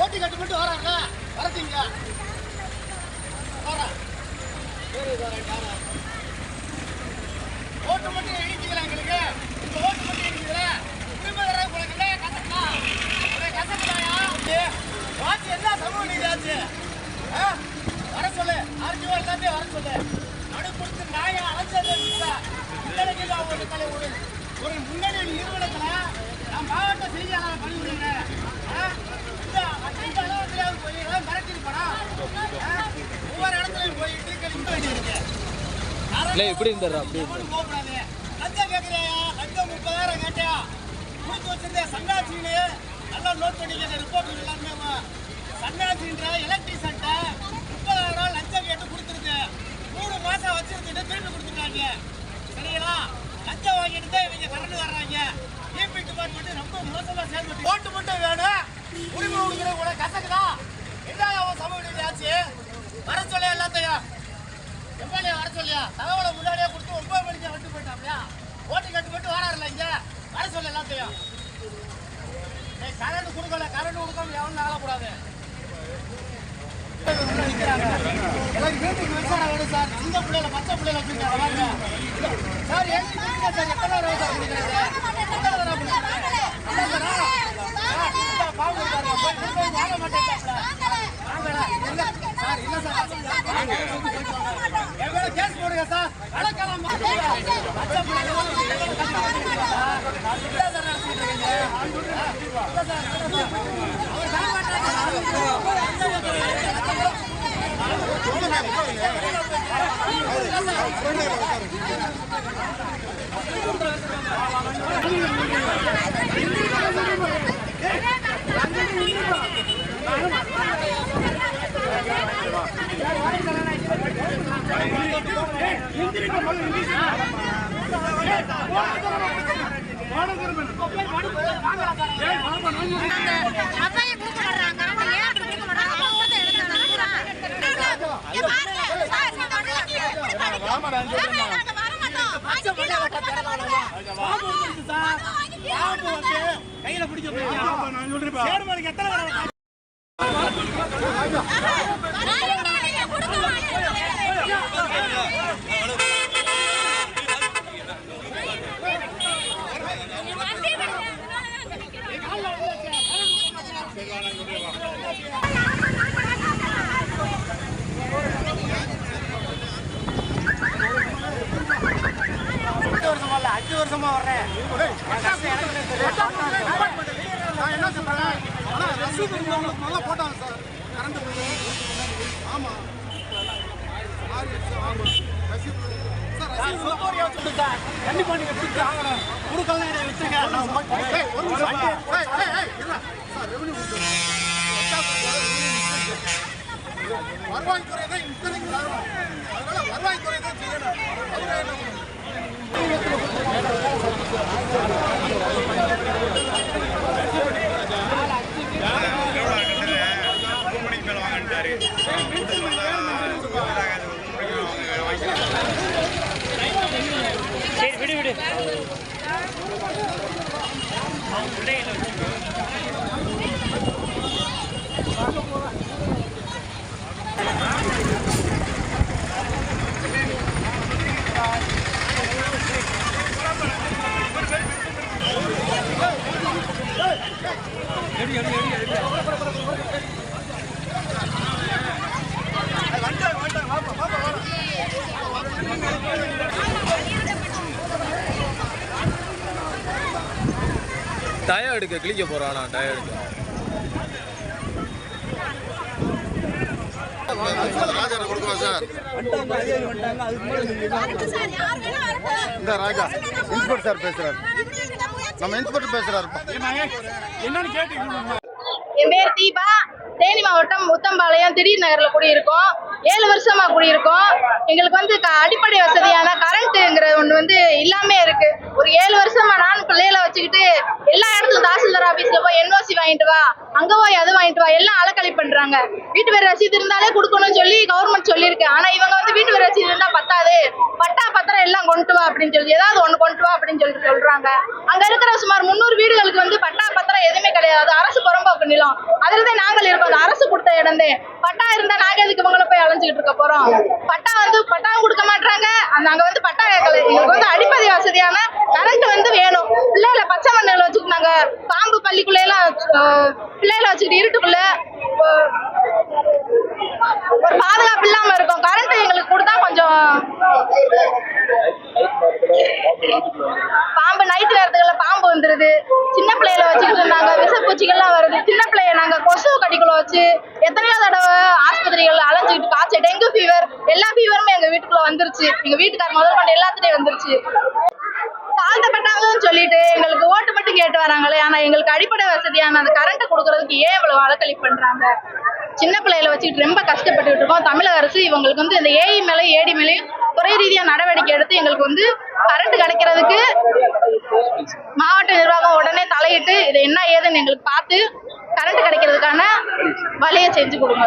ஓட்டி கட்டு மட்டும் வராங்க வரட்டீங்க வரேன் ஓட்டு மட்டும் இடிக்கிறேன் எங்களுக்கு இந்த ஓட்டு மட்டும் இடிக்கிறேன் திரும்ப வர உங்களுக்கு கசக்கா ஒரே கசக்கலாயா வாட்சி என்ன சமூக நீதி ஆச்சு ஆ? வர சொல்லு ஆர்டிஓ எல்லாத்தையும் வர சொல்லு நடு கொடுத்து நாயை அழைச்சது இல்லைக்கு அவங்க தலை ஒரு ஒரு முன்னணி நிறுவனத்தில் நான் மாவட்ட செய்தியாளர் பணிபுரிகிறேன் ஆ? இந்த போய் எல்லாம் மிரட்டிருப்பானா ஆ? ஒவ்வொரு இடத்துலையும் போயிட்டு கழிக்க வேண்டியிருக்கு இல்லை இப்படி இருந்தாரு அப்படி போகக்கூடாது. லஞ்சம் கேட்கிறியா? லஞ்சம் முப்பதாயிரம் கேட்டியா? கொடுத்து வச்சிருந்த சன்னாசின்னு நல்லா நோட் பண்ணிக்கங்க, ரிப்போர்ட் எல்லாருமே வா. சன்னாசின்ற electrician-ட்ட முப்பதாயிரம் ரூபாய் லஞ்சம் கேட்டு கொடுத்திருக்கு. மூணு மாசம் வச்சிருந்துட்டு திருப்பி கொடுத்துட்டாங்க. சரிங்களா? லஞ்சம் வாங்கிட்டு தான் இவங்க கரண்ட் வர்றாங்க. EB department ரொம்ப மோசமா செயல்பட்டு- ஓட்டு மட்டும் வேணும். உரிமை கொடுக்கிற என்ன அவன் சமூக ஆச்சு? வர சொல்லியா எல்லாத்தையும்? எம்எல்ஏ வர சொல்லியா? தகவலை முன்னாடியே கொடுத்து ஒன்பது மணிக்கு விட்டு போயிட்டாப்லையா? ஓட்டு கட்டு போட்டு வராருல இங்க? வர சொல்ல எல்லாத்தையும். ஏய் கரண்ட் கொடுக்கல கரண்ட் கொடுக்காம எவனும் ஆகக்கூடாது எனக்கு வீட்டுக்கு மின்சாரம் வேணும் சார்? சின்ன பிள்ளைல பச்சை பிள்ளைல வச்சுருக்காங்க ¡Vamos! ¡Vamos! ¡Vamos! கையில பிடிக்க போயிருக்கேன். சேர்மனுக்கு எத்தனை தடவை நீங்க கொடுக்க அஞ்சு வருஷமா இல்ல, அஞ்சு வருஷமா வர்றேன் என் கஷ்டம் எனக்கு தெரியும். நான் என்ன சொல்றேன் ஆனா ரசீது இருந்தவங்களுக்கு முதல்ல போட்டாங்க சார் கரண்ட் பில்லு ஆமா. ஆறு ரசீது கண்டிப்பா நீங்க பிடிச்சி ஆகணும் கொடுக்கலாம் என்னை விட்டுருங்க நான் உங்க- ஏய், ஒரு நிமிஷம் ஏய், ஏய், ஏய், இருடா. சார் ரெவன்யூ வருவாய்த்துறை தான் இத்தனைக்கு காரணம் அதனால வருவாய்த்துறை தான் செய்யணும் அவரே என்ன பண்ணணும்? மூணு மணிக்கு மேல வாங்கன்ட்டாரு விடு. வந்தாங்க டயம் எடுக்க போறானா? டயம் எடுக்க. ராஜா கொடுக்குவா சார்? சார் யார் வேணா வரட்டும் இந்த ராஜா இன்ஸ்பெக்டர் சார் பேசுறாரு. நம்ம இன்ஸ்பெக்டர் பேசுறாரு என் பேர் தீபா. தேனி மாவட்டம் முத்தம்பாளையம் திடீர் நகரில் குடியிருக்கோம். ஏழு வருஷமா குடியிருக்கோம். எங்களுக்கு வந்து க- அடிப்படை வசதியான கரண்ட்டுங்கிற ஒன்று வந்து இல்லாமே இருக்கு. ஒரு ஏழு வருஷமா நான் பிள்ளைகளை வச்சுக்கிட்டு எல்லா இடத்துல ஆபீஸ்ல போய் என்ஓசி வாங்கிட்டு வா. அங்க போய் அது வாங்கிட்டு வா. எல்லாம் அலக்கழி பண்றாங்க. வீட்டு பேர் ரசீது இருந்தாலே கொடுக்கணும்னு சொல்லி கவர்மெண்ட் சொல்லியிருக்கு. ஆனா இவங்க வந்து வீட்டு பேர் ரசீது இருந்தா பத்தாது. பட்டா பத்திரம் எல்லாம் கொண்டு வா அப்படின்னு சொல்லி ஏதாவது ஒண்ணு கொண்டு வா அப்படின்னு சொல்லிட்டு சொல்றாங்க. அங்க இருக்கிற சுமார் முந்நூறு வீடுகளுக்கு வந்து பட்டா பத்திரம் எதுவுமே கிடையாது. அது அரசு புறம்போக்கு நிலம். அதுல தான் நாங்கள் இருக்கோம். அது அரசு கொடுத்த இடந்தே. பட்டா இருந்தா நாங்க எதுக்கு இவங்களை போய் அலைஞ்சுக்கிட்டு இருக்க போறோம்? பட்டா வந்து பட்டாவும் கொடுக்க மாட்டாங்க நாங்க வந்து பட்டா கேட்கல எங்களுக்கு வந்து அடிப்படை வசதியான கரண்ட் வந்து வேணும். பிள்ளைகளை பச்சை மண்ணில் வச்சுட்டு நாங்க பாம்பு பள்ளிக்குள்ள எல்லாம் பிள்ளைகளை வச்சுக்கிட்டு இருட்டுக்குள்ள ஒரு பாதுகாப்பு இல்லாம இருக்கும். கரண்ட் எங்களுக்கு கொடுத்தா கொஞ்சம் பாம்பு நைட் நேரத்துக்குள்ள பாம்பு வந்துருது. சின்ன பிள்ளைகளை வச்சுக்கிட்டு இருந்தாங்க. விஷப்பூச்சிகள்லாம் வருது. சின்ன பிள்ளைய நாங்க கொசு கடிக்குள்ள வச்சு எத்தனையோ தடவை ஆஸ்பத்திரிகள் அலைஞ்சுக்கிட்டு காய்ச்சல் டெங்கு ஃபீவர் எல்லா ஃபீவருமே எங்க வீட்டுக்குள்ள வந்துருச்சு. எங்க வீட்டுக்கார முதல் கொண்டு எல்லாத்துலயும் வந்துருச்சு. தாழ்த்தப்பட்டாங்கன்னு சொல்லிட்டு எங்களுக்கு ஓட்டு மட்டும் கேட்டு வராங்களே ஆனா எங்களுக்கு அடிப்படை வசதியான அந்த கரண்ட் கொடுக்கறதுக்கு ஏன் இவ்வளவு வழக்களி பண்றாங்க? சின்ன பிள்ளையில வச்சுக்கிட்டு ரொம்ப கஷ்டப்பட்டுட்டு இருக்கோம். தமிழக அரசு இவங்களுக்கு வந்து இந்த ஏஐ மேலே ஏடி மேலேயும் துறை ரீதியாக நடவடிக்கை எடுத்து எங்களுக்கு வந்து கரண்ட் கிடைக்கிறதுக்கு மாவட்ட நிர்வாகம் உடனே தலையிட்டு இது என்ன ஏதுன்னு எங்களுக்கு பார்த்து கரண்ட் கிடைக்கிறதுக்கான வழியை செஞ்சு கொடுங்க.